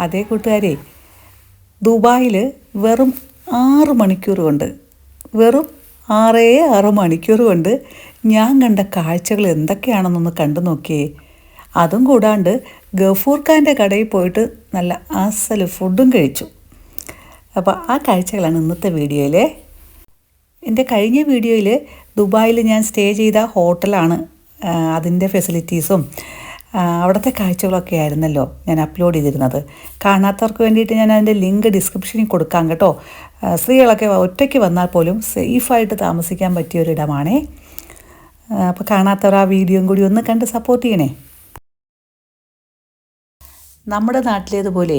അതേ കൂട്ടുകാരെ ദുബായിൽ വെറും ആറ് മണിക്കൂർ കൊണ്ട് വെറും ആറേ ആറ് മണിക്കൂർ കൊണ്ട് ഞാൻ കണ്ട കാഴ്ചകൾ എന്തൊക്കെയാണെന്നൊന്ന് കണ്ടു നോക്കിയേ. അതും കൂടാണ്ട് ഗഫൂർ ഖാന്റെ കടയിൽ പോയിട്ട് നല്ല അസൽ ഫുഡും കഴിച്ചു. അപ്പോൾ ആ കാഴ്ചകളാണ് ഇന്നത്തെ വീഡിയോയിലെ. എന്റെ കഴിഞ്ഞ വീഡിയോയിൽ ദുബായിൽ ഞാൻ സ്റ്റേ ചെയ്ത ഹോട്ടലാണ് അതിന്റെ ഫെസിലിറ്റീസും അവിടുത്തെ കാഴ്ചകളൊക്കെ ആയിരുന്നല്ലോ ഞാൻ അപ്ലോഡ് ചെയ്തിരുന്നത്. കാണാത്തവർക്ക് വേണ്ടിയിട്ട് ഞാൻ അതിന്റെ ലിങ്ക് ഡിസ്ക്രിപ്ഷനിൽ കൊടുക്കാം കേട്ടോ. സ്ത്രീകളൊക്കെ ഒറ്റയ്ക്ക് വന്നാൽ പോലും സേഫായിട്ട് താമസിക്കാൻ പറ്റിയ ഒരിടമാണേ അപ്പോൾ കാണാത്തവർ ആ വീഡിയോയും കൂടി ഒന്ന് കണ്ട് സപ്പോർട്ട് ചെയ്യണേ. നമ്മുടെ നാട്ടിലേതുപോലെ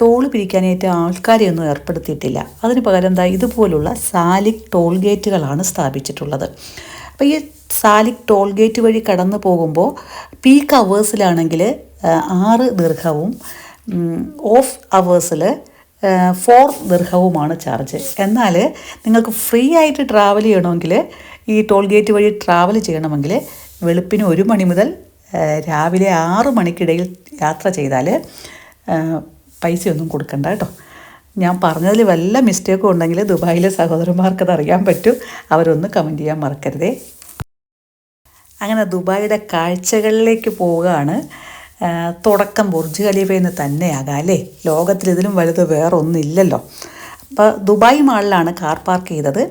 ടോൾ പിരിക്കാനായിട്ട് ആൾക്കാരെ ഒന്നും ഏർപ്പെടുത്തിയിട്ടില്ല. അതിന് പകരം എന്താ ഇതുപോലുള്ള സാലിക് ടോൾ ഗേറ്റുകളാണ് സ്ഥാപിച്ചിട്ടുള്ളത്. അപ്പോൾ ഈ സാലിക് ടോൾ ഗേറ്റ് വഴി കടന്നു പോകുമ്പോൾ പീക്ക് അവേഴ്സിലാണെങ്കിൽ ആറ് ദീർഘവും ഓഫ് അവേഴ്സിൽ ഫോർ ദീർഘവുമാണ് ചാർജ് എന്നാൽ നിങ്ങൾക്ക് ഫ്രീ ആയിട്ട് ട്രാവൽ ചെയ്യണമെങ്കിൽ ഈ ടോൾ ഗേറ്റ് വഴി ട്രാവൽ ചെയ്യണമെങ്കിൽ വെളുപ്പിന് ഒരു മണി മുതൽ രാവിലെ ആറ് മണിക്കിടയിൽ യാത്ര ചെയ്താൽ പൈസയൊന്നും കൊടുക്കണ്ട കേട്ടോ. ഞാൻ പറഞ്ഞതിൽ വല്ല മിസ്റ്റേക്കും ഉണ്ടെങ്കിൽ ദുബായിലെ സഹോദരന്മാർക്ക് അത് അറിയാൻ പറ്റും. അവരൊന്ന് കമന്റ് ചെയ്യാൻ മറക്കരുതേ. അങ്ങനെ ദുബായിയുടെ കാഴ്ചകളിലേക്ക് പോവുകയാണ്. തുടക്കം ബുർജ് ഖലീഫയിൽ നിന്ന് തന്നെയാകാം അല്ലേ? ലോകത്തിൽ ഇതിലും വലുത് വേറൊന്നുമില്ലല്ലോ. അപ്പോൾ ദുബായ് മാളിലാണ് കാർ പാർക്ക് ചെയ്തത്.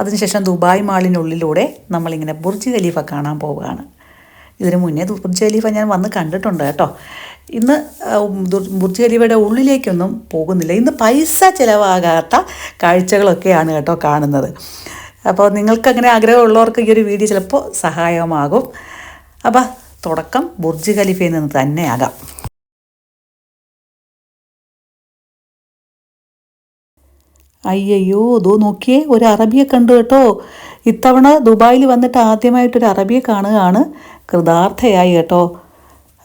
അതിനുശേഷം ദുബായ് മാളിനുള്ളിലൂടെ നമ്മളിങ്ങനെ ബുർജ് ഖലീഫ കാണാൻ പോവുകയാണ്. ഇതിനു മുന്നേ ബുർജ് ഖലീഫ ഞാൻ വന്ന് കണ്ടിട്ടുണ്ട് കേട്ടോ. ഇന്ന് ബുർജ് ഖലീഫയുടെ ഉള്ളിലേക്കൊന്നും പോകുന്നില്ല. ഇന്ന് പൈസ ചിലവാകാത്ത കാഴ്ചകളൊക്കെയാണ് കേട്ടോ കാണുന്നത്. അപ്പോൾ നിങ്ങൾക്കങ്ങനെ ആഗ്രഹമുള്ളവർക്ക് ഈ ഒരു വീഡിയോ ചിലപ്പോൾ സഹായമാകും അപ്പോൾ തുടക്കം ബുർജ് ഖലീഫയിൽ നിന്ന് തന്നെയാകാം. അയ്യയ്യോ ദോ നോക്കിയേ ഒരു അറബിയെ കണ്ടു കേട്ടോ. ഇത്തവണ ദുബായിൽ വന്നിട്ട് ആദ്യമായിട്ടൊരു അറബിയെ കാണുകയാണ്. കൃതാർത്ഥയായി കേട്ടോ.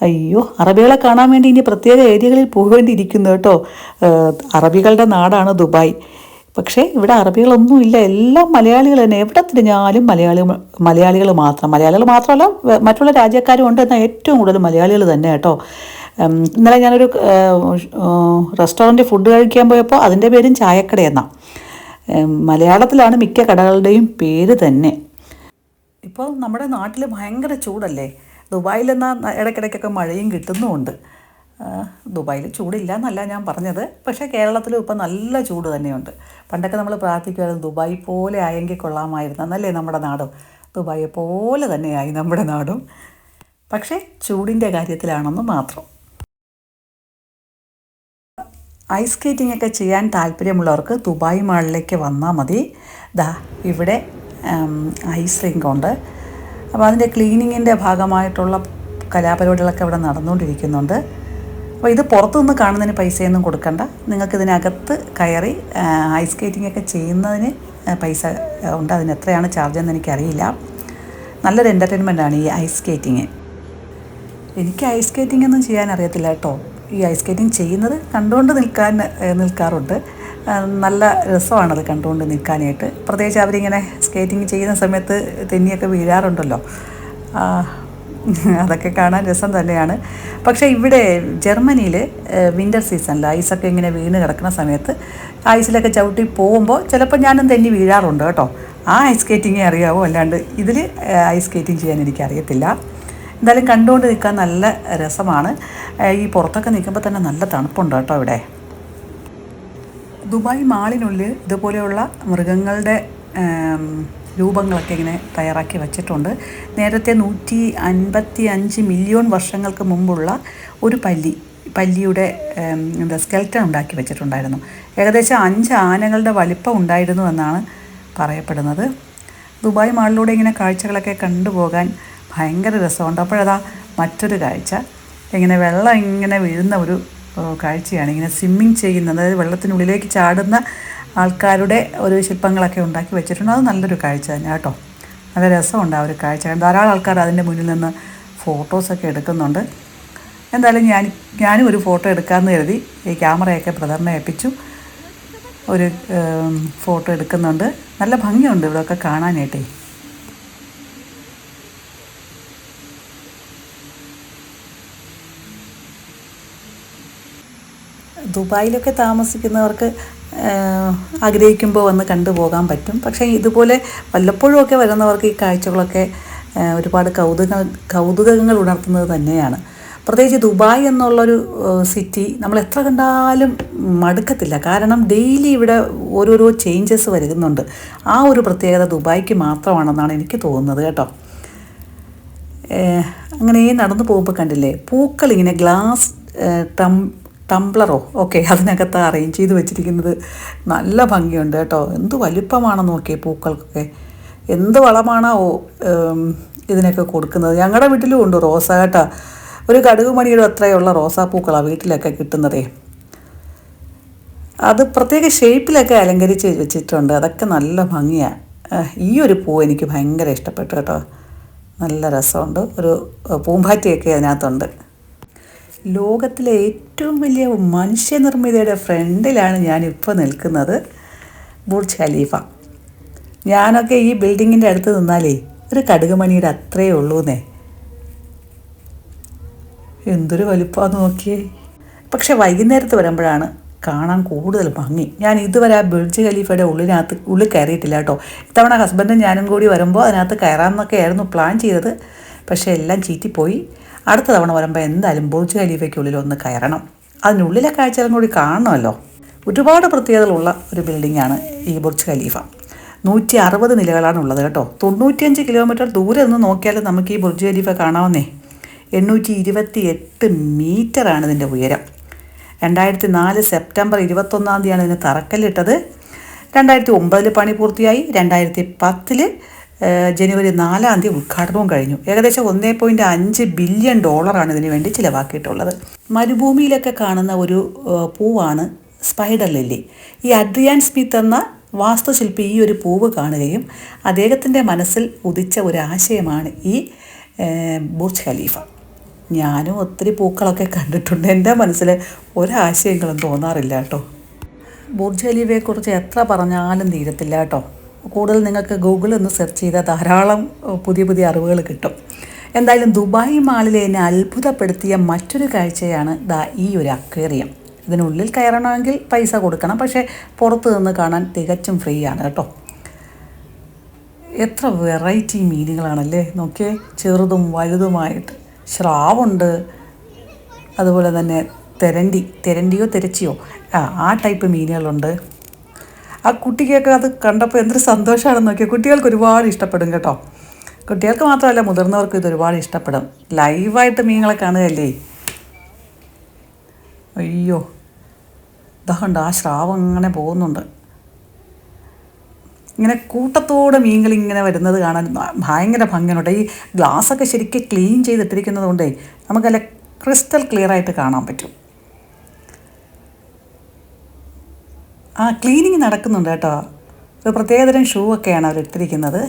അയ്യോ അറബികളെ കാണാൻ വേണ്ടി ഇനി പ്രത്യേക ഏരിയകളിൽ പോകേണ്ടിയിരിക്കുന്നു കേട്ടോ. അറബികളുടെ നാടാണ് ദുബായ്. പക്ഷേ ഇവിടെ അറബികളൊന്നും ഇല്ല എല്ലാം മലയാളികൾ തന്നെ. എവിടെ തിരിഞ്ഞാലും മലയാളി മലയാളികൾ മാത്രം. മലയാളികൾ മാത്രമല്ല മറ്റുള്ള രാജ്യക്കാരും ഉണ്ട് എന്നാൽ ഏറ്റവും കൂടുതൽ മലയാളികൾ തന്നെ കേട്ടോ. ഇന്നലെ ഞാനൊരു റെസ്റ്റോറന്റ് ഫുഡ് കഴിക്കാൻ പോയപ്പോൾ അതിന്റെ പേരും ചായക്കട ചായക്കടയെന്നാണ് മലയാളത്തിലാണ് മിക്ക കടകളുടെയും പേര് തന്നെ. ഇപ്പോൾ നമ്മുടെ നാട്ടിൽ ഭയങ്കര ചൂടല്ലേ? ദുബായിൽ എന്നാൽ ഇടയ്ക്കിടയ്ക്കൊക്കെ മഴയും കിട്ടുന്നുമുണ്ട്. ദുബായിൽ ചൂടില്ല എന്നല്ല ഞാൻ പറഞ്ഞത്. പക്ഷേ കേരളത്തിലും ഇപ്പം നല്ല ചൂട് തന്നെയുണ്ട്. പണ്ടൊക്കെ നമ്മൾ പ്രാർത്ഥിക്കുമായിരുന്നു ദുബായ് പോലെ ആയെങ്കിൽ കൊള്ളാമായിരുന്നു എന്നല്ലേ നമ്മുടെ നാടും. ദുബായ് പോലെ തന്നെയായി നമ്മുടെ നാടും. പക്ഷേ ചൂടിന്റെ കാര്യത്തിലാണെന്ന് മാത്രം. ഐസ് സ്കേറ്റിംഗ് ഒക്കെ ചെയ്യാൻ താല്പര്യമുള്ളവർക്ക് ദുബായ് മാളിലേക്ക് വന്നാൽ മതി. ദാ ഇവിടെ ഐസ് റിങ്ക് ഉണ്ട്. അപ്പോൾ അതിന്റെ ക്ലീനിങ്ങിന്റെ ഭാഗമായിട്ടുള്ള കലാപരിപാടികളൊക്കെ ഇവിടെ നടന്നുകൊണ്ടിരിക്കുന്നുണ്ട്. അപ്പോൾ ഇത് പുറത്തുനിന്ന് കാണുന്നതിന് പൈസയൊന്നും കൊടുക്കണ്ട. നിങ്ങൾക്ക് ഇതിനകത്ത് കയറി ഐസ് സ്കേറ്റിംഗ് ഒക്കെ ചെയ്യുന്നതിന് പൈസ ഉണ്ട്. അതിന് എത്രയാണ് ചാർജ് എന്ന് എനിക്കറിയില്ല. നല്ലൊരു എന്റർടൈൻമെന്റ് ആണ് ഈ ഐസ് സ്കേറ്റിങ് എനിക്ക് ഐസ് സ്കേറ്റിംഗ് ഒന്നും ചെയ്യാൻ അറിയത്തില്ല കേട്ടോ. ഈ ഐസ് സ്കേറ്റിംഗ് ചെയ്യുന്നത് കണ്ടുകൊണ്ട് നിൽക്കാൻ നിൽക്കാറുണ്ട്. നല്ല രസമാണത് കണ്ടുകൊണ്ട് നിൽക്കാനായിട്ട്. പ്രത്യേകിച്ച് അവരിങ്ങനെ സ്കേറ്റിംഗ് ചെയ്യുന്ന സമയത്ത് തെന്നിയൊക്കെ വീഴാറുണ്ടല്ലോ. അതൊക്കെ കാണാൻ രസം തന്നെയാണ്. പക്ഷേ ഇവിടെ ജർമ്മനിയിൽ വിന്റർ സീസണിൽ ഐസൊക്കെ ഇങ്ങനെ വീണ് കിടക്കുന്ന സമയത്ത് ഐസിലൊക്കെ ചവിട്ടി പോകുമ്പോൾ ചിലപ്പോൾ ഞാനും തെന്നി വീഴാറുണ്ട് കേട്ടോ. ആ ഐസ് സ്കേറ്റിങ്ങേ അറിയാവോ? അല്ലാണ്ട് ഇതിൽ ഐസ് സ്കേറ്റിംഗ് ചെയ്യാൻ എനിക്കറിയത്തില്ല എന്തായാലും കണ്ടുകൊണ്ട് നിൽക്കാൻ നല്ല രസമാണ്. ഈ പുറത്തൊക്കെ നിൽക്കുമ്പോൾ തന്നെ നല്ല തണുപ്പുണ്ട് കേട്ടോ ഇവിടെ. ദുബായ് മാളിനുള്ളിൽ ഇതുപോലെയുള്ള മൃഗങ്ങളുടെ രൂപങ്ങളൊക്കെ ഇങ്ങനെ തയ്യാറാക്കി വച്ചിട്ടുണ്ട്. നേരത്തെ നൂറ്റി അൻപത്തി അഞ്ച് മില്യൺ വർഷങ്ങൾക്ക് മുമ്പുള്ള ഒരു പല്ലി പല്ലിയുടെ എന്താ സ്കെൽറ്റൺ ഉണ്ടാക്കി വെച്ചിട്ടുണ്ടായിരുന്നു. ഏകദേശം അഞ്ച് ആനകളുടെ വലിപ്പം ഉണ്ടായിരുന്നു എന്നാണ് പറയപ്പെടുന്നത്. ദുബായ് മാളിലൂടെ ഇങ്ങനെ കാഴ്ചകളൊക്കെ കണ്ടുപോകാൻ ഭയങ്കര രസമുണ്ട്. അപ്പോഴതാ മറ്റൊരു കാഴ്ച. ഇങ്ങനെ വെള്ളം ഇങ്ങനെ വീഴുന്ന ഒരു കാഴ്ചയാണ്. ഇങ്ങനെ സ്വിമ്മിങ് ചെയ്യുന്നത് അതായത് വെള്ളത്തിനുള്ളിലേക്ക് ചാടുന്ന ആൾക്കാരുടെ ഒരു ശില്പങ്ങളൊക്കെ ഉണ്ടാക്കി വെച്ചിട്ടുണ്ട്. അത് നല്ലൊരു കാഴ്ച തന്നെ കേട്ടോ. നല്ല രസമുണ്ട് ആ ഒരു കാഴ്ച. ധാരാളം ആൾക്കാർ അതിന്റെ മുന്നിൽ നിന്ന് ഫോട്ടോസൊക്കെ എടുക്കുന്നുണ്ട്. എന്തായാലും ഞാൻ ഞാനും ഒരു ഫോട്ടോ എടുക്കാമെന്ന് കരുതി ഈ ക്യാമറയൊക്കെ ബ്രദറിനെ ഏൽപ്പിച്ചു. ഒരു ഫോട്ടോ എടുക്കുന്നുണ്ട്. നല്ല ഭംഗിയുണ്ട് ഇവിടെയൊക്കെ കാണാനായിട്ടേ. ദുബായിലൊക്കെ താമസിക്കുന്നവർക്ക് ആഗ്രഹിക്കുമ്പോൾ വന്ന് കണ്ടുപോകാൻ പറ്റും. പക്ഷേ ഇതുപോലെ വല്ലപ്പോഴുമൊക്കെ വരുന്നവർക്ക് ഈ കാഴ്ചകളൊക്കെ ഒരുപാട് കൗതുക കൗതുകങ്ങൾ ഉണർത്തുന്നത് തന്നെയാണ്. പ്രത്യേകിച്ച് ദുബായ് എന്നുള്ളൊരു സിറ്റി നമ്മൾ എത്ര കണ്ടാലും മടുക്കത്തില്ല. കാരണം ഡെയിലി ഇവിടെ ഓരോരോ ചേഞ്ചസ് വരുന്നുണ്ട്. ആ ഒരു പ്രത്യേകത ദുബായ്ക്ക് മാത്രമാണെന്നാണ് എനിക്ക് തോന്നുന്നത് കേട്ടോ. അങ്ങനെ നടന്നു പോകുമ്പോൾ കണ്ടില്ലേ പൂക്കൾ ഇങ്ങനെ ഗ്ലാസ് ടം ടംബ്ലറോ? ഓക്കെ അതിനകത്ത് അറേഞ്ച് ചെയ്ത് വെച്ചിരിക്കുന്നത് നല്ല ഭംഗിയുണ്ട് കേട്ടോ. എന്ത് വലിപ്പമാണെന്ന് നോക്കിയേ പൂക്കൾക്കൊക്കെ. എന്ത് വളമാണോ ഇതിനൊക്കെ കൊടുക്കുന്നത്. ഞങ്ങളുടെ വീട്ടിലും ഉണ്ട് റോസ കേട്ടോ. ഒരു കടുക് മണിയുടെ അത്രയുള്ള റോസാപ്പൂക്കളാണ് വീട്ടിലൊക്കെ കിട്ടുന്നതേ. അത് പ്രത്യേക ഷേപ്പിലൊക്കെ അലങ്കരിച്ച് വെച്ചിട്ടുണ്ട്. അതൊക്കെ നല്ല ഭംഗിയാണ് ഈ ഒരു പൂ എനിക്ക് ഭയങ്കര ഇഷ്ടപ്പെട്ടു കേട്ടോ. നല്ല രസമുണ്ട്. ഒരു പൂമ്പാറ്റയൊക്കെ അതിനകത്തുണ്ട്. ലോകത്തിലെ ഏറ്റവും വലിയ മനുഷ്യനിർമ്മിതയുടെ ഫ്രണ്ടിലാണ് ഞാനിപ്പോൾ നിൽക്കുന്നത് ബുർജ് ഖലീഫ. ഞാനൊക്കെ ഈ ബിൽഡിങ്ങിന്റെ അടുത്ത് നിന്നാലേ ഒരു കടുകുമണിയുടെ അത്രയേ ഉള്ളൂന്നേ. എന്തൊരു വലുപ്പമാണെന്ന് നോക്കിയേ. പക്ഷെ വൈകുന്നേരത്ത് വരുമ്പോഴാണ് കാണാൻ കൂടുതൽ ഭംഗി. ഞാൻ ഇതുവരെ ആ ബുർജ് ഖലീഫയുടെ ഉള്ളിനകത്ത് ഉള്ളിൽ കയറിയിട്ടില്ല കേട്ടോ. ഇത്തവണ ഹസ്ബൻഡും ഞാനും കൂടി വരുമ്പോൾ അതിനകത്ത് കയറാമെന്നൊക്കെ ആയിരുന്നു പ്ലാൻ ചെയ്തത്. പക്ഷേ എല്ലാം ചീറ്റിപ്പോയി. അടുത്ത തവണ വരുമ്പോൾ എന്തായാലും ബുർജ് ഖലീഫയ്ക്കുള്ളിൽ ഒന്ന് കയറണം. അതിനുള്ളിലെ കാഴ്ചകളും കൂടി കാണണമല്ലോ. ഒരുപാട് പ്രത്യേകതകളുള്ള ഒരു ബിൽഡിങ്ങാണ് ഈ ബുർജ് ഖലീഫ. നൂറ്റി അറുപത് നിലകളാണ് ഉള്ളത് കേട്ടോ. തൊണ്ണൂറ്റിയഞ്ച് കിലോമീറ്റർ ദൂരെ നിന്ന് നോക്കിയാൽ നമുക്ക് ഈ ബുർജ് ഖലീഫ കാണാവുന്നേ. എണ്ണൂറ്റി ഇരുപത്തി എട്ട് മീറ്ററാണ് ഇതിന്റെ ഉയരം. രണ്ടായിരത്തി നാല് സെപ്റ്റംബർ ഇരുപത്തൊന്നാം തീയതിയാണ് ഇതിന് തറക്കല്ലിട്ടത്. രണ്ടായിരത്തി ഒമ്പതിൽ പണി പൂർത്തിയായി. രണ്ടായിരത്തി പത്തിൽ ജനുവരി നാലാം തീയതി ഉദ്ഘാടനവും കഴിഞ്ഞു. ഏകദേശം ഒന്നേ പോയിന്റ് അഞ്ച് ബില്യൺ ഡോളറാണ് ഇതിനു വേണ്ടി ചിലവാക്കിയിട്ടുള്ളത്. മരുഭൂമിയിലൊക്കെ കാണുന്ന ഒരു പൂവാണ് സ്പൈഡർ ലില്ലി. ഈ അഡ്രിയാൻ സ്മിത്ത് എന്ന വാസ്തുശില്പി ഈ ഒരു പൂവ് കാണുകയും അദ്ദേഹത്തിന്റെ മനസ്സിൽ ഉദിച്ച ഒരു ആശയമാണ് ഈ ബുർജ് ഖലീഫ. ഞാനും ഒത്തിരി പൂക്കളൊക്കെ കണ്ടിട്ടുണ്ട്. എന്റെ മനസ്സിൽ ഒരാശയങ്ങളും തോന്നാറില്ല കേട്ടോ. ബുർജ് ഖലീഫയെക്കുറിച്ച് എത്ര പറഞ്ഞാലും തീരത്തില്ല കേട്ടോ. കൂടുതൽ നിങ്ങൾക്ക് ഗൂഗിളിൽ ഒന്ന് സെർച്ച് ചെയ്താൽ ധാരാളം പുതിയ പുതിയ അറിവുകൾ കിട്ടും. എന്തായാലും ദുബായ് മാളിലെ എന്നെ അത്ഭുതപ്പെടുത്തിയ മറ്റൊരു കാഴ്ചയാണ് ദാ ഈ ഒരു അക്വേറിയം. ഇതിനുള്ളിൽ കയറണമെങ്കിൽ പൈസ കൊടുക്കണം പക്ഷേ പുറത്ത് നിന്ന് കാണാൻ തികച്ചും ഫ്രീ ആണ് കേട്ടോ. എത്ര വെറൈറ്റി മീനുകളാണല്ലേ? നോക്കിയേ ചെറുതും വലുതുമായിട്ട്. ശ്രാവുണ്ട് അതുപോലെ തന്നെ തെരണ്ടി. തെരണ്ടിയോ തെരച്ചിയോ. ആ ആ ടൈപ്പ് മീനുകളുണ്ട്. ആ കുട്ടിക്കൊക്കെ അത് കണ്ടപ്പോൾ എന്തൊരു സന്തോഷമാണെന്ന് നോക്കിയാൽ കുട്ടികൾക്ക് ഒരുപാട് ഇഷ്ടപ്പെടും കേട്ടോ. കുട്ടികൾക്ക് മാത്രമല്ല മുതിർന്നവർക്കും ഇത് ഒരുപാട് ഇഷ്ടപ്പെടും. ലൈവായിട്ട് മീനുകളെ കാണുകയല്ലേ? അയ്യോ. ഇതാണ്ട് ആ ശ്രാവം അങ്ങനെ പോകുന്നുണ്ട്. ഇങ്ങനെ കൂട്ടത്തോടെ മീനുകൾ ഇങ്ങനെ വരുന്നത് കാണാൻ ഭയങ്കര ഭംഗിയുണ്ട്. ഈ ഗ്ലാസ്സൊക്കെ ശരിക്കും ക്ലീൻ ചെയ്തിട്ടിരിക്കുന്നത് കൊണ്ടേ നമുക്കല്ല ക്രിസ്റ്റൽ ക്ലിയർ ആയിട്ട് കാണാൻ പറ്റും. ആ ക്ലീനിങ് നടക്കുന്നുണ്ട് കേട്ടോ. ഒരു പ്രത്യേകതരം ഷൂ ഒക്കെയാണ് അവരിട്ടിരിക്കുന്നത്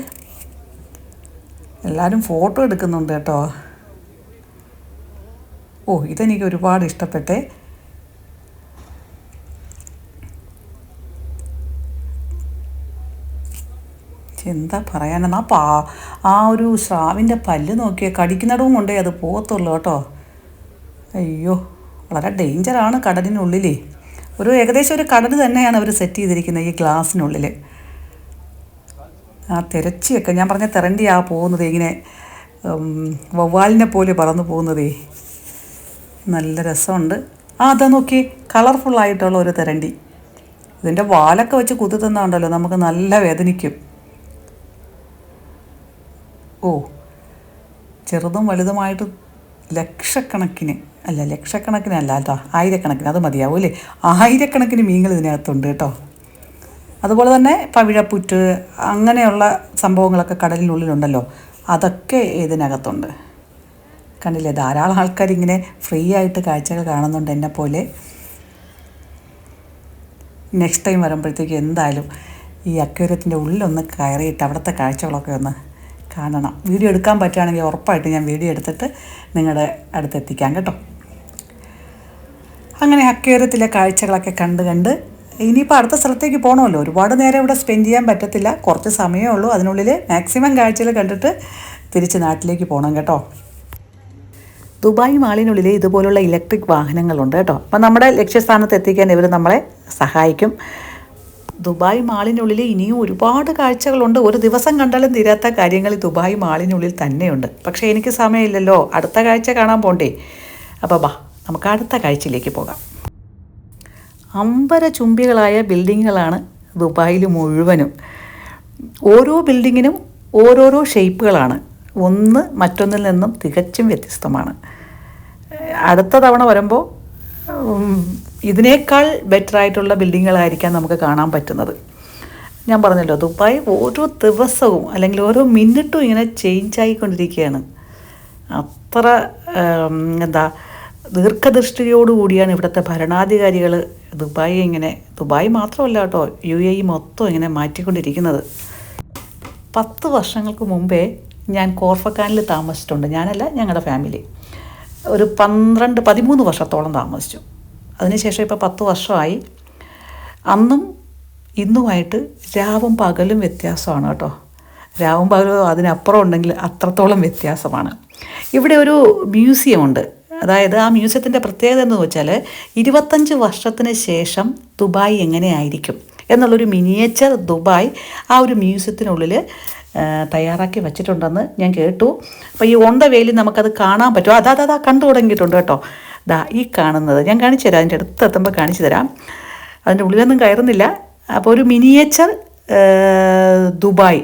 എല്ലാവരും ഫോട്ടോ എടുക്കുന്നുണ്ട് കേട്ടോ. ഓ ഇതെനിക്ക് ഒരുപാട് ഇഷ്ടപ്പെട്ടേ. എന്താ പറയാനെന്നാ പാ ആ ഒരു സ്രാവിന്റെ പല്ല് നോക്കിയ കടിക്കുന്നിടവും കൊണ്ടേ അത് പോകത്തുള്ളൂ കേട്ടോ. അയ്യോ വളരെ ഡേഞ്ചറാണ് കടലിനുള്ളിലേ. ഒരു ഏകദേശം ഒരു കടൽ തന്നെയാണ് അവർ സെറ്റ് ചെയ്തിരിക്കുന്നത് ഈ ഗ്ലാസ്സിനുള്ളിൽ ആ തിരച്ചിയൊക്കെ ഞാൻ പറഞ്ഞ തിരണ്ടി ആ പോകുന്നത് ഇങ്ങനെ വവ്വാലിനെ പോലെ പറന്നു പോകുന്നതേ. നല്ല രസമുണ്ട്. ആ അതാ നോക്കി കളർഫുള്ളായിട്ടുള്ള ഒരു തിരണ്ടി. ഇതിന്റെ വാലൊക്കെ വെച്ച് കുത്തി നമുക്ക് നല്ല വേദനിക്കും. ഓ ചെറുതും വലുതുമായിട്ട് ലക്ഷക്കണക്കിന് അല്ല ലക്ഷക്കണക്കിന് അല്ല കേട്ടോ ആയിരക്കണക്കിന് അത് മതിയാവും അല്ലേ? ആയിരക്കണക്കിന് മീനുകൾ ഇതിനകത്തുണ്ട് കേട്ടോ അതുപോലെ തന്നെ പവിഴപ്പുറ്റ് അങ്ങനെയുള്ള സംഭവങ്ങളൊക്കെ കടലിനുള്ളിലുണ്ടല്ലോ അതൊക്കെ ഇതിനകത്തുണ്ട്. കണ്ടില്ലേ ധാരാളം ആൾക്കാർ ഇങ്ങനെ ഫ്രീ ആയിട്ട് കാഴ്ചകൾ കാണുന്നുണ്ട് എന്നെ പോലെ. നെക്സ്റ്റ് ടൈം വരുമ്പോഴത്തേക്ക് എന്തായാലും ഈ അക്വേറിയത്തിന്റെ ഉള്ളിലൊന്ന് കയറിയിട്ട് അവിടുത്തെ കാഴ്ചകളൊക്കെ ഒന്ന് കാണണം. വീഡിയോ എടുക്കാൻ പറ്റുകയാണെങ്കിൽ ഉറപ്പായിട്ട് ഞാൻ വീഡിയോ എടുത്തിട്ട് നിങ്ങളുടെ അടുത്ത് എത്തിക്കാം കേട്ടോ. അങ്ങനെ അക്വേറിയത്തിലെ കാഴ്ചകളൊക്കെ കണ്ട് കണ്ട് ഇനിയിപ്പോൾ അടുത്ത സ്ഥലത്തേക്ക് പോകണമല്ലോ ഒരുപാട് നേരം ഇവിടെ സ്പെൻഡ് ചെയ്യാൻ പറ്റത്തില്ല. കുറച്ച് സമയമേ ഉള്ളൂ. അതിനുള്ളിൽ മാക്സിമം കാഴ്ചകൾ കണ്ടിട്ട് തിരിച്ച് നാട്ടിലേക്ക് പോകണം കേട്ടോ. ദുബായ് മാളിനുള്ളിൽ ഇതുപോലുള്ള ഇലക്ട്രിക് വാഹനങ്ങളുണ്ട് കേട്ടോ. അപ്പം നമ്മുടെ ലക്ഷ്യസ്ഥാനത്ത് എത്തിക്കാൻ ഇവർ നമ്മളെ സഹായിക്കും. ദുബായ് മാളിനുള്ളിൽ ഇനിയും ഒരുപാട് കാഴ്ചകളുണ്ട്. ഒരു ദിവസം കണ്ടാലും തീരാത്ത കാര്യങ്ങൾ ദുബായ് മാളിനുള്ളിൽ തന്നെയുണ്ട്. പക്ഷേ എനിക്ക് സമയമില്ലല്ലോ. അടുത്ത കാഴ്ച കാണാൻ പോണ്ടേ? അപ്പോൾ ബാ നമുക്ക് അടുത്ത കാഴ്ചയിലേക്ക് പോകാം. അമ്പര ചുംബികളായ ബിൽഡിങ്ങുകളാണ് ദുബായിൽ മുഴുവനും. ഓരോ ബിൽഡിങ്ങിനും ഓരോരോ ഷേപ്പുകളാണ്. ഒന്ന് മറ്റൊന്നിൽ നിന്നും തികച്ചും വ്യത്യസ്തമാണ്. അടുത്ത തവണ വരുമ്പോൾ ഇതിനേക്കാൾ ബെറ്റർ ആയിട്ടുള്ള ബിൽഡിങ്ങുകളായിരിക്കാം നമുക്ക് കാണാൻ പറ്റുന്നത്. ഞാൻ പറഞ്ഞല്ലോ ദുബായ് ഓരോ ദിവസവും അല്ലെങ്കിൽ ഓരോ മിനിറ്റും ഇങ്ങനെ ചേഞ്ച് ആയിക്കൊണ്ടിരിക്കുകയാണ്. അത്ര എന്താ ദീർഘദൃഷ്ടിയോടുകൂടിയാണ് ഇവിടുത്തെ ഭരണാധികാരികൾ ദുബായ് ഇങ്ങനെ ദുബായ് മാത്രമല്ല കേട്ടോ യു എ ഇ മൊത്തം ഇങ്ങനെ മാറ്റിക്കൊണ്ടിരിക്കുന്നത്. പത്ത് വർഷങ്ങൾക്ക് മുമ്പേ ഞാൻ കോർഫക്കാനിൽ താമസിച്ചിട്ടുണ്ട്. ഞാനല്ല ഞങ്ങളുടെ ഫാമിലി ഒരു പന്ത്രണ്ട് പതിമൂന്ന് വർഷത്തോളം താമസിച്ചു. അതിനുശേഷം ഇപ്പോൾ പത്ത് വർഷമായി. അന്നും ഇന്നുമായിട്ട് രാവും പകലും വ്യത്യാസമാണ് കേട്ടോ. രാവും പകലും അതിനപ്പുറം ഉണ്ടെങ്കിൽ അത്രത്തോളം വ്യത്യാസമാണ്. ഇവിടെ ഒരു മ്യൂസിയം ഉണ്ട്. അതായത് ആ മ്യൂസിയത്തിന്റെ പ്രത്യേകത എന്ന് വെച്ചാൽ ഇരുപത്തഞ്ച് വർഷത്തിന് ശേഷം ദുബായ് എങ്ങനെയായിരിക്കും എന്നുള്ളൊരു മിനിയേച്ചർ ദുബായ് ആ ഒരു മ്യൂസിയത്തിനുള്ളിൽ തയ്യാറാക്കി വെച്ചിട്ടുണ്ടെന്ന് ഞാൻ കേട്ടു. അപ്പോൾ ഈ ഓൺ ദ വേയിൽ നമുക്കത് കാണാൻ പറ്റും. അതാ അതാ കണ്ടു തുടങ്ങിയിട്ടുണ്ട് കേട്ടോ. ദാ ഈ കാണുന്നത്. ഞാൻ കാണിച്ചു തരാം അതിന്റെ അടുത്ത് എത്തുമ്പോൾ കാണിച്ചു തരാം. അതിന്റെ ഉള്ളിലൊന്നും കയറുന്നില്ല. അപ്പോൾ ഒരു മിനിയേച്ചർ ദുബായ്.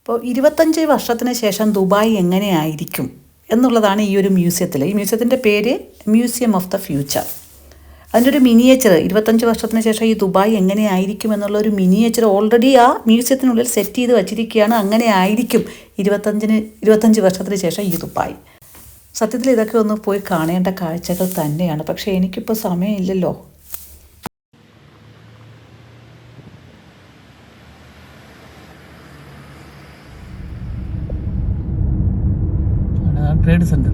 അപ്പോൾ ഇരുപത്തഞ്ച് വർഷത്തിന് ശേഷം ദുബായ് എങ്ങനെയായിരിക്കും എന്നുള്ളതാണ് ഈ ഒരു മ്യൂസിയത്തിൽ. ഈ മ്യൂസിയത്തിന്റെ പേര് മ്യൂസിയം ഓഫ് ദ ഫ്യൂച്ചർ. അതിന്റെ ഒരു മിനിയേച്ചർ ഇരുപത്തഞ്ച് വർഷത്തിന് ശേഷം ഈ ദുബായ് എങ്ങനെയായിരിക്കും എന്നുള്ള ഒരു മിനിയേച്ചർ ഓൾറെഡി ആ മ്യൂസിയത്തിനുള്ളിൽ സെറ്റ് ചെയ്ത് വച്ചിരിക്കുകയാണ്. അങ്ങനെ ആയിരിക്കും ഇരുപത്തഞ്ചിന് ഇരുപത്തഞ്ച് വർഷത്തിന് ശേഷം ഈ ദുബായ്. സത്യത്തിൽ ഇതൊക്കെ ഒന്ന് പോയി കാണേണ്ട കാഴ്ചകൾ തന്നെയാണ്. പക്ഷേ എനിക്കിപ്പോൾ സമയമില്ലല്ലോ. ട്രേഡ് സെന്റർ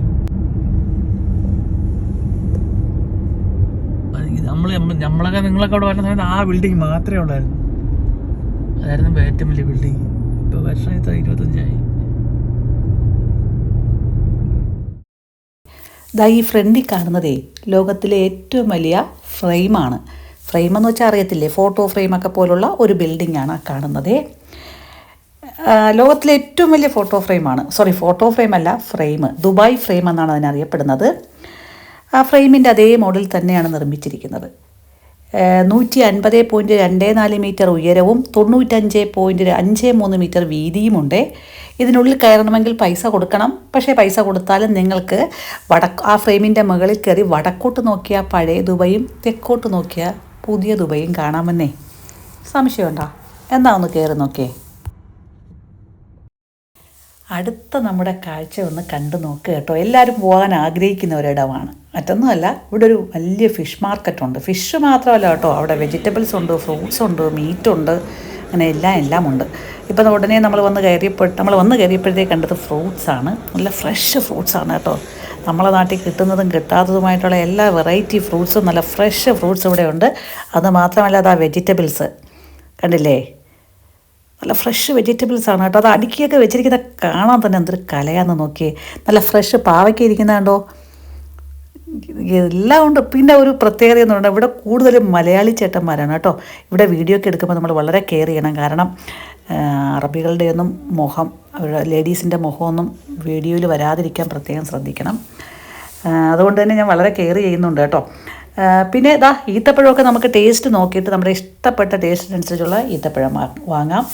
നമ്മൾ നമ്മളൊക്കെ നിങ്ങളൊക്കെ അവിടെ വരുന്ന സമയത്ത് ആ ബിൽഡിംഗ് മാത്രമേ ഉള്ളായിരുന്നു. അതായിരുന്നു ഏറ്റവും വലിയ ബിൽഡിംഗ് ഇപ്പൊ വർഷം ഇത്ര ഇരുപത്തഞ്ചായി. ദാ ഈ ഫ്രണ്ടിൽ കാണുന്നതേ ലോകത്തിലെ ഏറ്റവും വലിയ ഫ്രെയിമാണ് ഫ്രെയിം എന്ന് വെച്ചാൽ അറിയത്തില്ലേ? ഫോട്ടോ ഫ്രെയിമൊക്കെ പോലുള്ള ഒരു ബിൽഡിംഗ് ആണ് കാണുന്നതേ. ലോകത്തിലെ ഏറ്റവും വലിയ ഫോട്ടോ ഫ്രെയിമാണ് സോറി ഫോട്ടോ ഫ്രെയിം അല്ല ഫ്രെയിം ദുബായ് ഫ്രെയിം എന്നാണ് അതിനറിയപ്പെടുന്നത്. ആ ഫ്രെയിമിന്റെ അതേ മോഡൽ തന്നെയാണ് നിർമ്മിച്ചിരിക്കുന്നത്. നൂറ്റി അൻപത് പോയിന്റ് രണ്ട് നാല് മീറ്റർ ഉയരവും തൊണ്ണൂറ്റഞ്ച് പോയിന്റ് അഞ്ച് മൂന്ന് മീറ്റർ വീതിയുമുണ്ട്. ഇതിനുള്ളിൽ കയറണമെങ്കിൽ പൈസ കൊടുക്കണം. പക്ഷേ പൈസ കൊടുത്താലും നിങ്ങൾക്ക് വടക്ക് ആ ഫ്രെയിമിന്റെ മുകളിൽ കയറി വടക്കോട്ട് നോക്കിയാൽ പഴയ ദുബൈയും തെക്കോട്ട് നോക്കിയാൽ പുതിയ ദുബൈയും കാണാമെന്നേ. സംശയമുണ്ടോ? എന്നാ ഒന്ന് കയറി നോക്കിയേ. അടുത്ത നമ്മുടെ കാഴ്ച ഒന്ന് കണ്ടു നോക്കുക കേട്ടോ. എല്ലാവരും പോകാൻ ആഗ്രഹിക്കുന്ന ഒരിടമാണ്. മറ്റൊന്നുമല്ല ഇവിടെ ഒരു വലിയ ഫിഷ് മാർക്കറ്റ് ഉണ്ട്. ഫിഷ് മാത്രമല്ല കേട്ടോ അവിടെ വെജിറ്റബിൾസ് ഉണ്ട് ഫ്രൂട്ട്സ് ഉണ്ട് മീറ്റ് ഉണ്ട് അങ്ങനെ എല്ലാം എല്ലാം ഉണ്ട്. ഇപ്പം ഉടനെ നമ്മൾ വന്ന് കയറിയപ്പോൾ നമ്മൾ വന്ന് കയറിയപ്പോഴത്തേക്ക് കണ്ടത് ഫ്രൂട്ട്സ് ആണ്. നല്ല ഫ്രഷ് ഫ്രൂട്ട്സ് ആണ് കേട്ടോ. നമ്മളെ നാട്ടിൽ കിട്ടുന്നതും കിട്ടാത്തതുമായിട്ടുള്ള എല്ലാ വെറൈറ്റി ഫ്രൂട്ട്സും നല്ല ഫ്രഷ് ഫ്രൂട്ട്സ് ഇവിടെ ഉണ്ട് അത് മാത്രമല്ല അതാ വെജിറ്റബിൾസ് കണ്ടില്ലേ? നല്ല ഫ്രഷ് വെജിറ്റബിൾസ് ആണ് കേട്ടോ. അത് അടുക്കിയൊക്കെ വെച്ചിരിക്കുന്ന കാണാൻ തന്നെ എന്തൊരു കലയാന്ന് നോക്കിയേ. നല്ല ഫ്രഷ് പാവയ്ക്ക് ഇരിക്കുന്നതാണ്ടോ എല്ലാം ഉണ്ട്. പിന്നെ ഒരു പ്രത്യേകത എന്ന് പറഞ്ഞാൽ ഇവിടെ കൂടുതലും മലയാളി ചേട്ടന്മാരാണ് കേട്ടോ. ഇവിടെ വീഡിയോ ഒക്കെ എടുക്കുമ്പോൾ നമ്മൾ വളരെ കെയർ ചെയ്യണം. കാരണം അറബികളുടെയൊന്നും മുഖം അവരുടെ ലേഡീസിന്റെ മുഖമൊന്നും വീഡിയോയിൽ വരാതിരിക്കാൻ പ്രത്യേകം ശ്രദ്ധിക്കണം. അതുകൊണ്ട് തന്നെ ഞാൻ വളരെ കെയർ ചെയ്യുന്നുണ്ട് കേട്ടോ. പിന്നെ ഇതാ ഈത്തപ്പഴമൊക്കെ നമുക്ക് ടേസ്റ്റ് നോക്കിയിട്ട് നമ്മുടെ ഇഷ്ടപ്പെട്ട ടേസ്റ്റിനനുസരിച്ചുള്ള ഈത്തപ്പഴം വാങ്ങാം.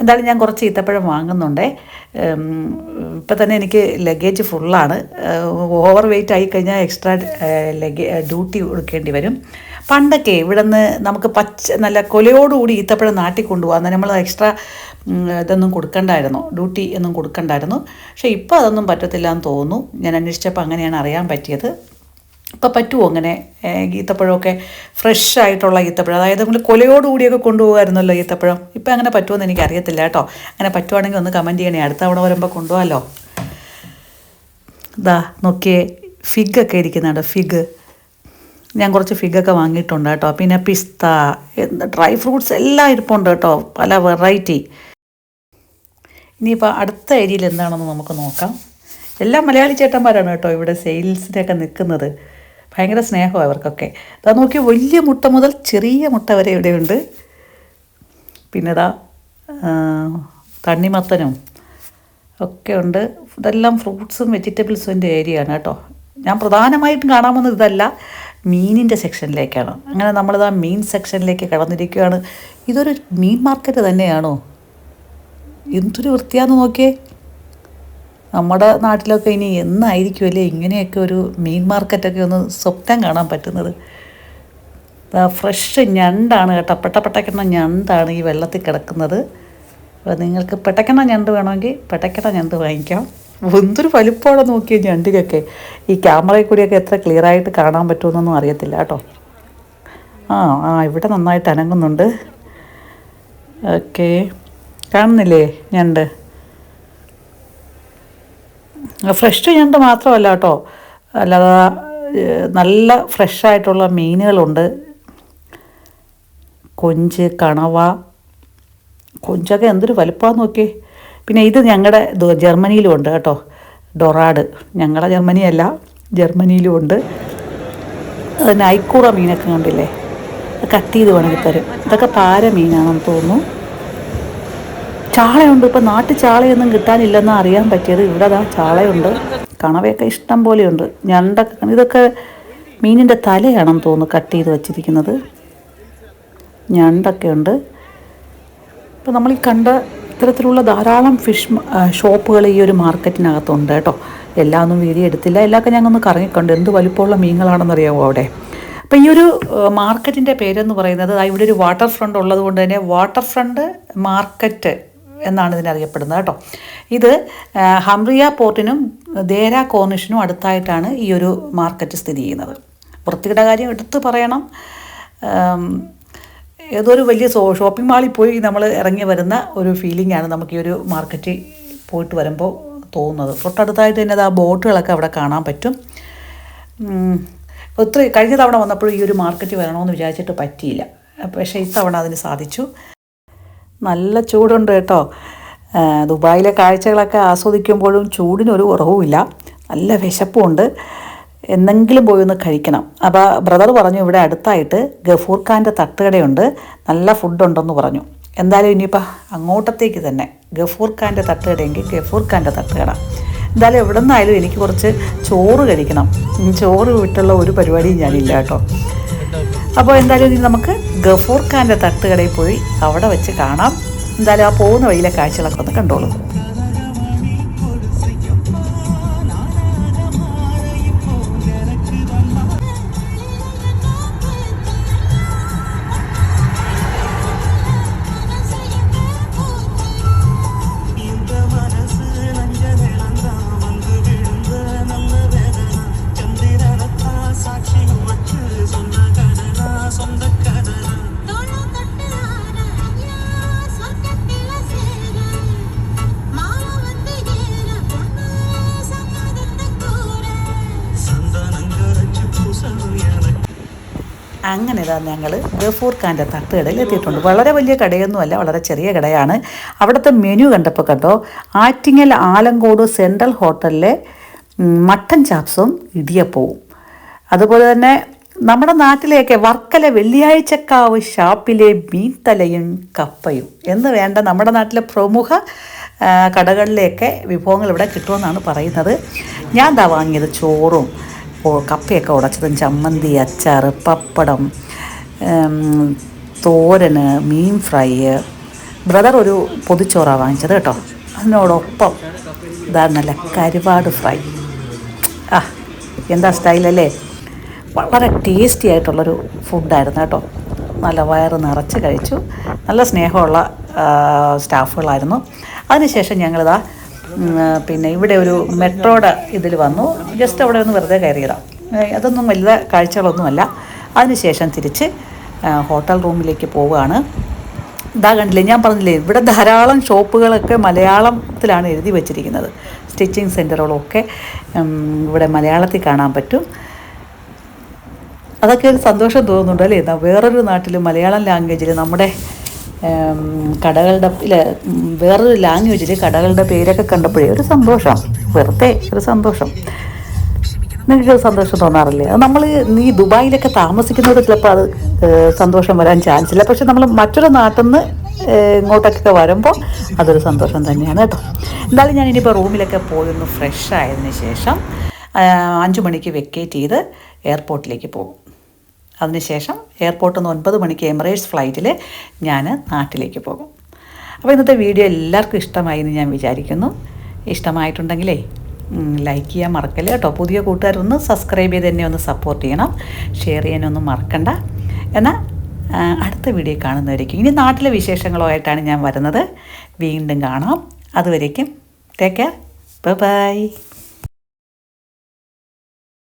എന്തായാലും ഞാൻ കുറച്ച് ഈത്തപ്പഴം വാങ്ങുന്നുണ്ട്. ഇപ്പം തന്നെ എനിക്ക് ലഗേജ് ഫുള്ളാണ് ഓവർ വെയിറ്റ് ആയി കഴിഞ്ഞാൽ എക്സ്ട്രാ ലഗേ ഡ്യൂട്ടി കൊടുക്കേണ്ടി വരും. പണ്ടൊക്കെ ഇവിടെ നിന്ന് നമുക്ക് പച്ച നല്ല കൊലയോടുകൂടി ഈത്തപ്പഴം നാട്ടിൽ കൊണ്ടുപോകാൻ നമ്മൾ എക്സ്ട്രാ ഇതൊന്നും കൊടുക്കണ്ടായിരുന്നു. ഡ്യൂട്ടി ഒന്നും കൊടുക്കണ്ടായിരുന്നു. പക്ഷേ ഇപ്പോൾ അതൊന്നും പറ്റത്തില്ല എന്ന് തോന്നുന്നു. ഞാൻ അന്വേഷിച്ചപ്പോൾ അങ്ങനെയാണ് അറിയാൻ പറ്റിയത്. ഇപ്പം പറ്റുമോ അങ്ങനെ ഈത്തപ്പഴമൊക്കെ? ഫ്രഷ് ആയിട്ടുള്ള ഈത്തപ്പഴം. അതായത് നമ്മൾ കൊലയോടുകൂടിയൊക്കെ കൊണ്ടുപോകാമായിരുന്നല്ലോ ഈത്തപ്പഴം. ഇപ്പം അങ്ങനെ പറ്റുമോ എനിക്ക് അറിയത്തില്ല കേട്ടോ. അങ്ങനെ പറ്റുവാണെങ്കിൽ ഒന്ന് കമന്റ് ചെയ്യണേ. അടുത്ത തവണ വരുമ്പോൾ കൊണ്ടുപോകാമല്ലോ ഇതാ നോക്കിയേ. ഫിഗൊക്കെ ഇരിക്കുന്നുണ്ട് ഫിഗ്. ഞാൻ കുറച്ച് ഫിഗൊക്കെ വാങ്ങിയിട്ടുണ്ട് കേട്ടോ. പിന്നെ പിസ്ത ഡ്രൈ ഫ്രൂട്ട്സ് എല്ലാം ഇരിപ്പുണ്ട് കേട്ടോ. പല വെറൈറ്റി. ഇനിയിപ്പോൾ അടുത്ത ഏരിയയിൽ എന്താണെന്ന് നമുക്ക് നോക്കാം. എല്ലാം മലയാളി ചേട്ടന്മാരാണ് കേട്ടോ ഇവിടെ സെയിൽസിനൊക്കെ നിൽക്കുന്നത്. ഭയങ്കര സ്നേഹമാണ് അവർക്കൊക്കെ. അതാ നോക്കി വലിയ മുട്ട മുതൽ ചെറിയ മുട്ട വരെ ഇവിടെയുണ്ട്. പിന്നെ ഇതാ തണ്ണിമത്തനും ഒക്കെ ഉണ്ട്. ഇതെല്ലാം ഫ്രൂട്ട്സും വെജിറ്റബിൾസിന്റെ ഏരിയ ആണ് കേട്ടോ. ഞാൻ പ്രധാനമായിട്ടും കാണാൻ വന്നത് ഇതല്ല മീനിന്റെ സെക്ഷനിലേക്കാണ്. അങ്ങനെ നമ്മളിത് ആ മീൻ സെക്ഷനിലേക്ക് കടന്നിരിക്കുകയാണ്. ഇതൊരു മീൻ മാർക്കറ്റ് തന്നെയാണോ? എന്തൊരു വൃത്തിയാന്ന് നോക്കിയേ. നമ്മുടെ നാട്ടിലൊക്കെ ഇനി എന്നായിരിക്കുമല്ലേ ഇങ്ങനെയൊക്കെ ഒരു മീൻ മാർക്കറ്റൊക്കെ ഒന്ന് സ്വപ്നം കാണാൻ പറ്റുന്നത്? ഫ്രഷ് ഞണ്ടാണ് കേട്ടോ. പെട്ടപ്പെട്ടയ്ക്കണ ഞണ്ടാണ് ഈ വെള്ളത്തിൽ കിടക്കുന്നത്. അപ്പോൾ നിങ്ങൾക്ക് പെട്ടക്കണ ഞണ്ട് വേണമെങ്കിൽ പെട്ടക്കണ ഞണ്ട് വാങ്ങിക്കാം. എന്തൊരു വലിപ്പമാണ് നോക്കിയ ഞണ്ടിനൊക്കെ. ഈ ക്യാമറയിൽ കൂടിയൊക്കെ എത്ര ക്ലിയറായിട്ട് കാണാൻ പറ്റുമെന്നൊന്നും അറിയത്തില്ല കേട്ടോ. ആ ആ ഇവിടെ നന്നായിട്ട് അനങ്ങുന്നുണ്ട്. ഓക്കെ. കാണുന്നില്ലേ ഞണ്ട്? ഫ്രഷ് ഞണ്ട് മാത്രമല്ല കേട്ടോ. അല്ലാതെ നല്ല ഫ്രഷായിട്ടുള്ള മീനുകളുണ്ട്. കൊഞ്ച് കണവ കൊഞ്ചൊക്കെ എന്തൊരു വലുപ്പമാണെന്ന് നോക്കിയേ. പിന്നെ ഇത് ഞങ്ങളുടെ ജർമ്മനിയിലും ഉണ്ട് കേട്ടോ. ഡൊറാഡ്. ഞങ്ങളുടെ ജർമ്മനിയല്ല ജർമ്മനിയിലും ഉണ്ട്. നൈക്കൂറ മീനൊക്കെ കണ്ടില്ലേ? കട്ട് ചെയ്ത് വേണമെങ്കിൽ തരും. ഇതൊക്കെ പാര മീനാണെന്ന് തോന്നുന്നു. ചാളയുണ്ട്. ഇപ്പം നാട്ടു ചാളയൊന്നും കിട്ടാനില്ലെന്ന് അറിയാൻ പറ്റിയത് ഇവിടെ അതാ ചാളയുണ്ട്. കണവയൊക്കെ ഇഷ്ടം പോലെയുണ്ട്. ഞണ്ട ഇതൊക്കെ മീനിന്റെ തലയാണെന്ന് തോന്നുന്നു കട്ട് ചെയ്ത് വച്ചിരിക്കുന്നത്. ഞണ്ടൊക്കെ ഉണ്ട്. ഇപ്പം നമ്മൾ ഈ കണ്ട ഇത്തരത്തിലുള്ള ധാരാളം ഫിഷ് ഷോപ്പുകൾ ഈ ഒരു മാർക്കറ്റിനകത്തുണ്ട് കേട്ടോ. എല്ലാം ഒന്നും വീതി എടുത്തില്ല. എല്ലാമൊക്കെ ഞങ്ങൾ കറങ്ങിക്കണ്ട്. എന്ത് വലിപ്പമുള്ള മീനുകളാണെന്ന് അറിയാമോ അവിടെ? അപ്പോൾ ഈ ഒരു മാർക്കറ്റിന്റെ പേരെന്ന് പറയുന്നത് ഇവിടെ ഒരു വാട്ടർ ഫ്രണ്ട് ഉള്ളത് കൊണ്ട് തന്നെ വാട്ടർ ഫ്രണ്ട് മാർക്കറ്റ് എന്നാണ് ഇതിനറിയപ്പെടുന്നത് കേട്ടോ. ഇത് ഹംറിയ പോർട്ടിനും ദേര കോർണിഷിനും അടുത്തായിട്ടാണ് ഈ ഒരു മാർക്കറ്റ് സ്ഥിതി ചെയ്യുന്നത്. വൃത്തിയുടെ കാര്യം എടുത്തു പറയണം. ഏതോ ഒരു വലിയ സോ ഷോപ്പിംഗ് മാളിൽ പോയി നമ്മൾ ഇറങ്ങി വരുന്ന ഒരു ഫീലിംഗ് ആണ് നമുക്ക് ഈ ഒരു മാർക്കറ്റിൽ പോയിട്ട് വരുമ്പോൾ തോന്നുന്നത്. തൊട്ടടുത്തായിട്ട് തന്നെ ആ ബോട്ടുകളൊക്കെ അവിടെ കാണാൻ പറ്റും. ഒത്തിരി കഴിഞ്ഞ തവണ വന്നപ്പോൾ ഈ ഒരു മാർക്കറ്റ് വരണമെന്ന് വിചാരിച്ചിട്ട് പറ്റിയില്ല. പക്ഷേ ഇത്തവണ അതിന് സാധിച്ചു. നല്ല ചൂടുണ്ട് കേട്ടോ. ദുബായിലെ കാഴ്ചകളൊക്കെ ആസ്വദിക്കുമ്പോഴും ചൂടിനൊരു കുറവുമില്ല. നല്ല വിശപ്പുമുണ്ട് എന്തെങ്കിലും പോയി ഒന്ന് കഴിക്കണം. അപ്പോൾ ബ്രദർ പറഞ്ഞു ഇവിടെ അടുത്തായിട്ട് ഗഫൂർ ഖാന്റെ തട്ടുകടയുണ്ട്. നല്ല ഫുഡുണ്ടെന്ന് പറഞ്ഞു. എന്തായാലും ഇനിയിപ്പോൾ അങ്ങോട്ടത്തേക്ക് തന്നെ ഗഫൂർ ഖാന്റെ തട്ടുകടയെങ്കിൽ ഗഫൂർ ഖാന്റെ തട്ടുകട. എന്തായാലും എവിടെ നിന്നായാലും എനിക്ക് കുറച്ച് ചോറ് കഴിക്കണം. ചോറ് വിട്ടുള്ള ഒരു പരിപാടിയും ഞാനില്ല കേട്ടോ. അപ്പോൾ എന്തായാലും ഇനി നമുക്ക് ഗഫൂർ ഖാന്റെ തട്ടുകടയിൽ പോയി അവിടെ വെച്ച് കാണാം. എന്തായാലും ആ പോകുന്ന വഴിയിലെ കാഴ്ചകളൊക്കെ ഒന്ന് കണ്ടോളൂ. ഇതാ ഞങ്ങൾ ഗഫൂർ ഖാന്റെ തട്ടുകടയിൽ എത്തിയിട്ടുണ്ട്. വളരെ വലിയ കടയൊന്നുമല്ല വളരെ ചെറിയ കടയാണ്. അവിടുത്തെ മെനു കണ്ടപ്പോൾ കണ്ടോ ആറ്റിങ്ങൽ ആലങ്കോട് സെൻട്രൽ ഹോട്ടലിലെ മട്ടൻ ചാപ്സും ഇടിയപ്പവും. അതുപോലെ തന്നെ നമ്മുടെ നാട്ടിലെയൊക്കെ വർക്കല വെള്ളിയാഴ്ചക്കാവ് ഷാപ്പിലെ മീൻ തലയും കപ്പയും. എന്ന് വേണ്ട നമ്മുടെ നാട്ടിലെ പ്രമുഖ കടകളിലെയൊക്കെ വിഭവങ്ങൾ ഇവിടെ കിട്ടുമെന്നാണ് പറയുന്നത്. ഞാൻ ദാ വാങ്ങിയത് ചോറും കപ്പയൊക്കെ ഉടച്ചതും ചമ്മന്തി അച്ചാർ പപ്പടം തോരന് മീൻ ഫ്രൈ. ബ്രദർ ഒരു പൊതിച്ചോറാണ് വാങ്ങിച്ചത് കേട്ടോ. അതിനോടൊപ്പം ഇതാ നല്ല കരുവാട് ഫ്രൈ. ആ എന്താ സ്റ്റൈലല്ലേ? വളരെ ടേസ്റ്റി ആയിട്ടുള്ളൊരു ഫുഡായിരുന്നു കേട്ടോ. നല്ല വയറ് നിറച്ച് കഴിച്ചു. നല്ല സ്നേഹമുള്ള സ്റ്റാഫുകളായിരുന്നു. അതിനുശേഷം ഞങ്ങളിതാ പിന്നെ ഇവിടെ ഒരു മെട്രോയുടെ ഇതിൽ വന്നു. ജസ്റ്റ് അവിടെ ഒന്ന് വെറുതെ കയറിയതാണ് അതൊന്നും വലിയ കാഴ്ചകളൊന്നുമല്ല. അതിനുശേഷം തിരിച്ച് ഹോട്ടൽ റൂമിലേക്ക് പോവുകയാണ്. ഇതാ കണ്ടില്ലേ ഞാൻ പറഞ്ഞില്ലേ ഇവിടെ ധാരാളം ഷോപ്പുകളൊക്കെ മലയാളത്തിലാണ് എഴുതി വെച്ചിരിക്കുന്നത്. സ്റ്റിച്ചിങ് സെന്ററുകളൊക്കെ ഇവിടെ മലയാളത്തിൽ കാണാൻ പറ്റും. അതൊക്കെ ഒരു സന്തോഷം തോന്നുന്നുണ്ട് അല്ലേ? വേറൊരു നാട്ടിൽ മലയാളം ലാംഗ്വേജിൽ നമ്മുടെ കടകളുടെ വേറൊരു ലാംഗ്വേജിൽ കടകളുടെ പേരൊക്കെ കണ്ടപ്പോഴേ ഒരു സന്തോഷം. വെറുതെ ഒരു സന്തോഷം. നിങ്ങൾക്ക് സന്തോഷം തോന്നാറില്ലേ? നമ്മൾ നീ ദുബായിലൊക്കെ താമസിക്കുന്നവർ ചിലപ്പോൾ അത് സന്തോഷം വരാൻ ചാൻസ് ഇല്ല. പക്ഷെ നമ്മൾ മറ്റൊരു നാട്ടിൽ നിന്ന് ഇങ്ങോട്ടൊക്കെ വരുമ്പോൾ അതൊരു സന്തോഷം തന്നെയാണ് കേട്ടോ. എന്തായാലും ഞാൻ ഇനിയിപ്പോൾ റൂമിലൊക്കെ പോയി ഒന്ന് ഫ്രഷ് ആയതിന് ശേഷം അഞ്ച് മണിക്ക് വെക്കേറ്റ് ചെയ്ത് എയർപോർട്ടിലേക്ക് പോകും. അതിനുശേഷം എയർപോർട്ടിൽ നിന്ന് ഒൻപത് മണിക്ക് എമിറേറ്റ്സ് ഫ്ലൈറ്റിൽ ഞാൻ നാട്ടിലേക്ക് പോകും. അപ്പോൾ ഇന്നത്തെ വീഡിയോ എല്ലാവർക്കും ഇഷ്ടമായി എന്ന് ഞാൻ വിചാരിക്കുന്നു. ഇഷ്ടമായിട്ടുണ്ടെങ്കിലേ ലൈക്ക് ചെയ്യാൻ മറക്കല്ല കേട്ടോ. പുതിയ കൂട്ടുകാരൊന്ന് സബ്സ്ക്രൈബ് ചെയ്ത് എന്നെ ഒന്ന് സപ്പോർട്ട് ചെയ്യണം. ഷെയർ ചെയ്യാനൊന്നും മറക്കണ്ട. എന്നാൽ അടുത്ത വീഡിയോ കാണുന്നവരേക്കും. ഇനി നാട്ടിലെ വിശേഷങ്ങളുമായിട്ടാണ് ഞാൻ വരുന്നത്. വീണ്ടും കാണാം. അതുവരേക്കും ടേക്ക് കെയർ ബൈ